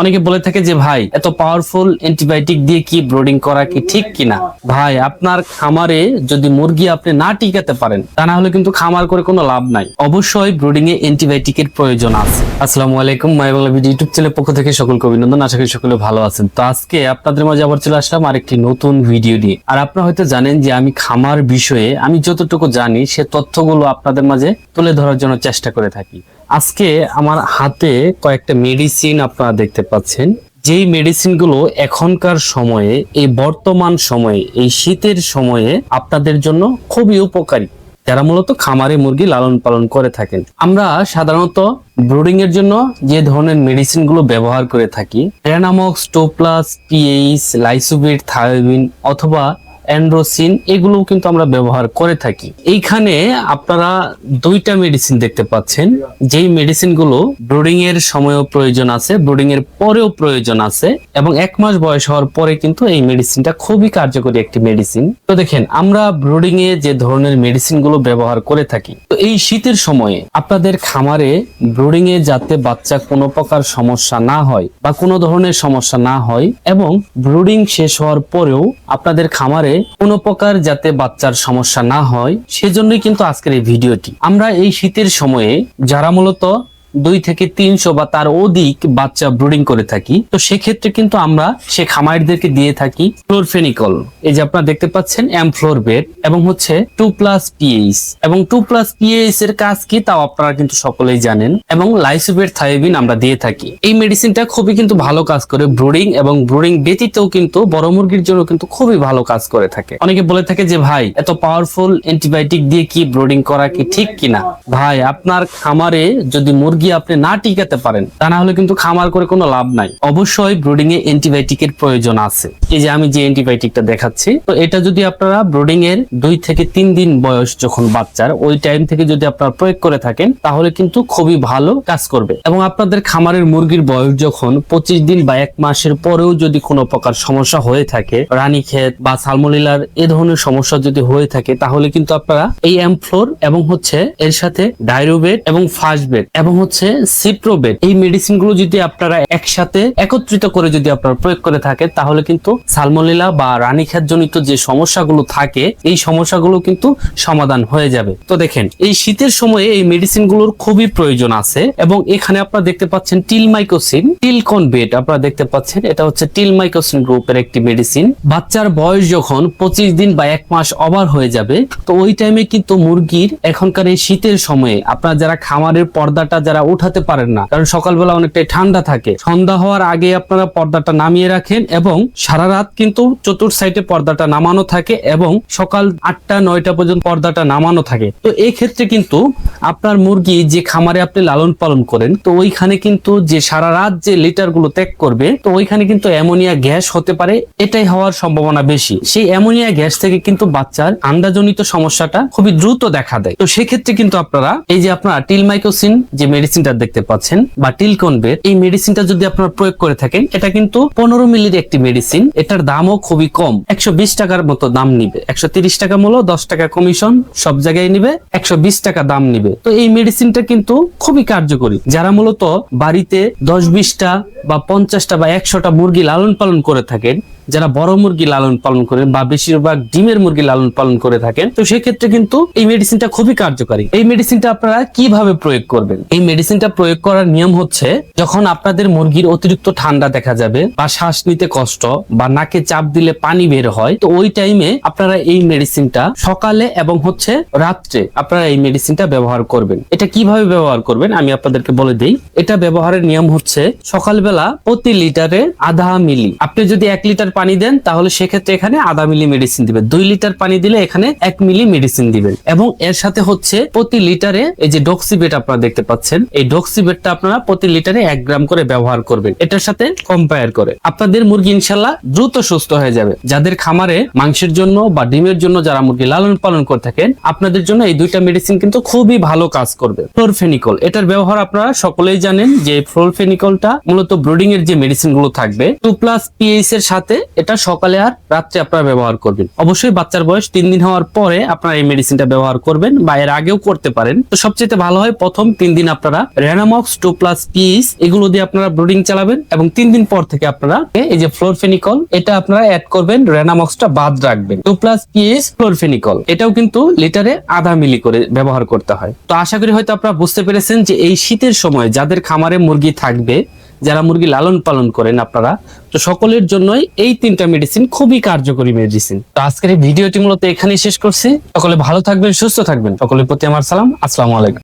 অনেকে বলে থাকে যে, ভাই, এত পাওয়ারফুল অ্যান্টিবায়োটিক দিয়ে কি ব্রোডিং করা কি ঠিক কিনা? ভাই, আপনার খামারে যদি মুরগি আপনি না টিকাতে পারেন, তা না হলে কিন্তু খামার করে কোনো লাভ নাই। অবশ্যই ব্রোডিং এ অ্যান্টিবায়োটিকের প্রয়োজন আছে। আসসালামু আলাইকুম, my Bangla video YouTube channel পক্ষ থেকে সকলকে অভিনন্দন। আশা করি সকলে ভালো আছেন। তো আজকে আপনাদের মাঝে আবার চলে আসলাম আরেকটি নতুন ভিডিও নিয়ে। আর আপনারা হয়তো জানেন যে, আমি খামার বিষয়ে আমি যতটুকু জানি, সে তথ্যগুলো আপনাদের মাঝে তুলে ধরার জন্য চেষ্টা করে থাকি। আজকে আমার হাতে কয়েকটা মেডিসিন আপনারা দেখতে পাচ্ছেন। যেই মেডিসিনগুলো এখনকার সময়ে, এই বর্তমান সময়ে, এই শীতের সময়ে আপনাদের জন্য খুবই উপকারী। যারা মূলত খামারে মুরগি লালন পালন করে থাকেন। আমরা সাধারণত ব্রুডিং এর জন্য যে ধরনের মেডিসিনগুলো ব্যবহার করে থাকি রেনামক্স টোপ্লাস পিএইচ লাইসোবিট থায়োবিন অথবা অ্যান্ড্রোসিন, এগুলোও কিন্তু আমরা ব্যবহার করে থাকি। এইখানে আপনারা দুইটা মেডিসিন দেখতে পাচ্ছেন। যেই মেডিসিনগুলো ব্রুডিং এর সময়ও প্রয়োজন আছে ব্রুডিং এর পরেও প্রয়োজন আছে, এবং এক মাস বয়স হওয়ার পরে কিন্তু এই মেডিসিনটা খুবই কার্যকরী একটি মেডিসিন তো দেখেন, আমরা ব্রুডিং এ যে ধরনের মেডিসিনগুলো ব্যবহার করে থাকি, তো এই শীতের সময়ে আপনাদের খামারে ব্রুডিং এ যাতে বাচ্চা কোনো প্রকার সমস্যা না হয় বা কোনো ধরনের সমস্যা না হয়, এবং ব্রুডিং শেষ হওয়ার পরেও আপনাদের খামারে কোনো প্রকার যাতে বাচ্চার সমস্যা না হয়, সেজন্যই কিন্তু আজকের এই ভিডিওটি। আমরা এই শীতের সময়ে যারা মূলত দুই থেকে তিনশো বা তার অধিক বাচ্চা ব্রুডিং করে থাকি। তো সেক্ষেত্রে কিন্তু আমরা সে খামারিদেরকে দিয়ে থাকি ফ্লোরফেনিকল এই যে আপনারা দেখতে পাচ্ছেন অ্যামফ্লোরবেট এবং হচ্ছে টু প্লাস পিএইচ। এবং টু প্লাস পিএইচ এর কাজ কি তাও আপনারা কিন্তু সকলেই জানেন। এবং লাইসোবেট থায়োবিন আমরা দিয়ে থাকি। এই মেডিসিনটা খুবই কিন্তু ভালো কাজ করে ব্রুডিং এবং ব্রুডিং ব্যতীতও কিন্তু বড় মুরগির জন্য কিন্তু খুবই ভালো কাজ করে থাকে। অনেকে বলে থাকে যে, ভাই, এত পাওয়ারফুল অ্যান্টিবায়োটিক দিয়ে কি ব্রুডিং করা কি ঠিক কিনা? ভাই, আপনার খামারে যদি মুরগি আপনি না টিকাতে পারেন, তা না হলে কিন্তু খামার করে কোনো লাভ নাই। অবশ্যই ব্রুডিং এ অ্যান্টিবায়োটিকের প্রয়োজন আছে। এই যে আমি যে অ্যান্টিবায়োটিকটা দেখাচ্ছি, তো এটা যদি আপনারা ব্রুডিং এর দুই থেকে তিন দিন বয়স যখন বাচ্চার, ওই টাইম থেকে যদি আপনারা প্রয়োগ করে থাকেন, তাহলে কিন্তু খুবই ভালো কাজ করবে। এবং আপনাদের খামারের মুরগির বয়স যখন পঁচিশ দিন বা এক মাসের পরেও যদি কোনো প্রকার সমস্যা হয়ে থাকে, রানী ক্ষেত বা সালমোলিলার এ ধরনের সমস্যা যদি হয়ে থাকে, তাহলে কিন্তু আপনারা এই অ্যামফ্লোর এবং হচ্ছে এর সাথে ডাইরোবেট এবং ফাস্টবেট এবং হচ্ছে সিপ্রোবেট এই মেডিসিনগুলো যদি আপনারা একসাথে একত্রিত করে যদি আপনারা প্রয়োগ করে থাকেন, তাহলে কিন্তু সালমোলিলা বা রানীক্ষেত জনিত যে সমস্যাগুলো থাকে, এই সমস্যাগুলো কিন্তু সমাধান হয়ে যাবে। তো দেখেন, এই শীতের সময়ে এই মেডিসিনগুলোর খুবই প্রয়োজন আছে এবং এখানে আপনারা দেখতে পাচ্ছেন টিল মাইকোসিন টিলমাইকোসিন টিলকনবেট আপনারা দেখতে পাচ্ছেন। এটা হচ্ছে টিলমাইকোসিন গ্রুপের একটি মেডিসিন বাচ্চার বয়স যখন পঁচিশ দিন বা এক মাস ওভার হয়ে যাবে, তো ওই টাইমে কিন্তু মুরগির এখনকার এই শীতের সময়ে আপনারা যারা খামারের পর্দাটা, যারা উঠাতে পারেন না। কারণ সকালবেলা অনেকটাই ঠান্ডা থাকে। সন্ধ্যা হওয়ার আগে আপনারা পর্দাটা নামিয়ে রাখেন এবং সারা রাত কিন্তু চতুর সাইডে পর্দাটা নামানো থাকে এবং সকাল আটটা, নয়টা পর্যন্ত পর্দাটা নামানো থাকে। তো এই ক্ষেত্রে কিন্তু আপনার মুরগি যে খামারে আপনি লালন পালন করেন, তো ওইখানে কিন্তু যে সারা রাত যে লিটারগুলো ত্যাগ করবে, তো ওইখানে কিন্তু অ্যামোনিয়া গ্যাস হতে পারে। এটাই হওয়ার সম্ভাবনা বেশি। সেই অ্যামোনিয়া গ্যাস থেকে কিন্তু বাচ্চার আন্ডাজনিত সমস্যাটা খুবই দ্রুত দেখা দেয়। তো সেক্ষেত্রে কিন্তু আপনারা এই যে আপনারা টিলমাইকোসিন যে মেডিসিনটা দেখতে পাচ্ছেন, বা টিলকনবেট এই মেডিসিনটা যদি আপনারা প্রয়োগ করে থাকেন, এটা কিন্তু পনেরো মিলির একটি মেডিসিন এটার দামও খুবই কম। একশো বিশ টাকার মতো দাম নিবে। একশো টাকা মূল্য, দশ টাকা কমিশন সব জায়গায় নিবে। একশো বিশ টাকা দাম নিবে। তো এই মেডিসিনটা কিন্তু খুবই কার্যকরী। যারা মূলত বাড়িতে দশ বিশটা বা পঞ্চাশটা বা একশোটা মুরগি লালন পালন করে থাকেন যারা বড় মুরগি লালন পালন করেন বা বেশিরভাগ ডিমের মুরগি লালন পালন করে থাকেন, তো সেক্ষেত্রে কিন্তু এই মেডিসিনটা খুবই কার্যকারী। এই মেডিসিনটা আপনারা কীভাবে প্রয়োগ করবেন? এই মেডিসিনটা প্রয়োগ করার নিয়ম হচ্ছে, যখন আপনাদের মুরগির অতিরিক্ত ঠান্ডা দেখা যাবে বা শ্বাস নিতে কষ্ট বা নাকে চাপ দিলে পানি বের হয়, তো ওই টাইমে আপনারা এই মেডিসিনটা সকালে এবং হচ্ছে রাত্রে আপনারা এই মেডিসিনটা ব্যবহার করবেন। এটা কীভাবে ব্যবহার করবেন আমি আপনাদেরকে বলে দিই। এটা ব্যবহারের নিয়ম হচ্ছে, সকালবেলা প্রতি লিটারে আধা মিলি, আপনি যদি এক লিটার পানি দেন, তাহলে সেক্ষেত্রে এখানে আধা মিলি মেডিসিন দিবেন। দুই লিটার পানি দিলে এখানে এক মিলি মেডিসিন দিবেন। এবং এর সাথে হচ্ছে প্রতি লিটারে এই যে ডক্সিবেট আপনারা দেখতে পাচ্ছেন, এই ডক্সিবেটটা আপনারা প্রতি লিটারে এক গ্রাম করে ব্যবহার করবেন। এটার সাথে কম্পেয়ার করে। আপনাদের মুরগি ইনশাল্লাহ দ্রুত সুস্থ হয়ে যাবে। যাদের খামারে মাংসের জন্য বা ডিমের জন্য যারা মুরগি লালন পালন করে থাকেন, আপনাদের জন্য এই দুইটা মেডিসিন কিন্তু খুবই ভালো কাজ করবে। ফ্লোরফেনিকল এটার ব্যবহার আপনারা সকলেই জানেন যে ফ্লোরফেনিকলটা মূলত ব্রুডিং এর যে মেডিসিনগুলো থাকবে টু প্লাস পিএইচ এর সাথে এটা সকালে আর রাত্রে আপনারা ব্যবহার করবেন। অবশ্যই বাচ্চার বয়স তিন দিন হওয়ার পরে আপনারা এই মেডিসিনটা ব্যবহার করবেন বা এর আগেও করতে পারেন। তো সবচেয়ে ভালো হয় প্রথম তিন দিন আপনারা রেনামক্স টু প্লাস পিস এগুলো দিয়ে আপনারা ব্রুডিং চালাবেন এবং তিন দিন পর থেকে আপনারা এই যে ফ্লোরফেনিকল এটা আপনারা অ্যাড করবেন রেনামক্সটা বাদ রাখবেন। টু প্লাস পিএস ফ্লোরফেনিকল এটাও কিন্তু লিটারে আধা মিলি করে ব্যবহার করতে হয়। তো আশা করি হয়তো আপনারা বুঝতে পেরেছেন যে এই শীতের সময় যাদের খামারে মুরগি থাকবে যারা মুরগি লালন পালন করেন আপনারা, তো সকলের জন্যই এই তিনটা মেডিসিন খুবই কার্যকরী মেডিসিন তো আজকের এই ভিডিওটি মূলত এখানেই শেষ করছি। সকলে ভালো থাকবেন, সুস্থ থাকবেন। সকলের প্রতি আমার সালাম। আসসালামু আলাইকুম।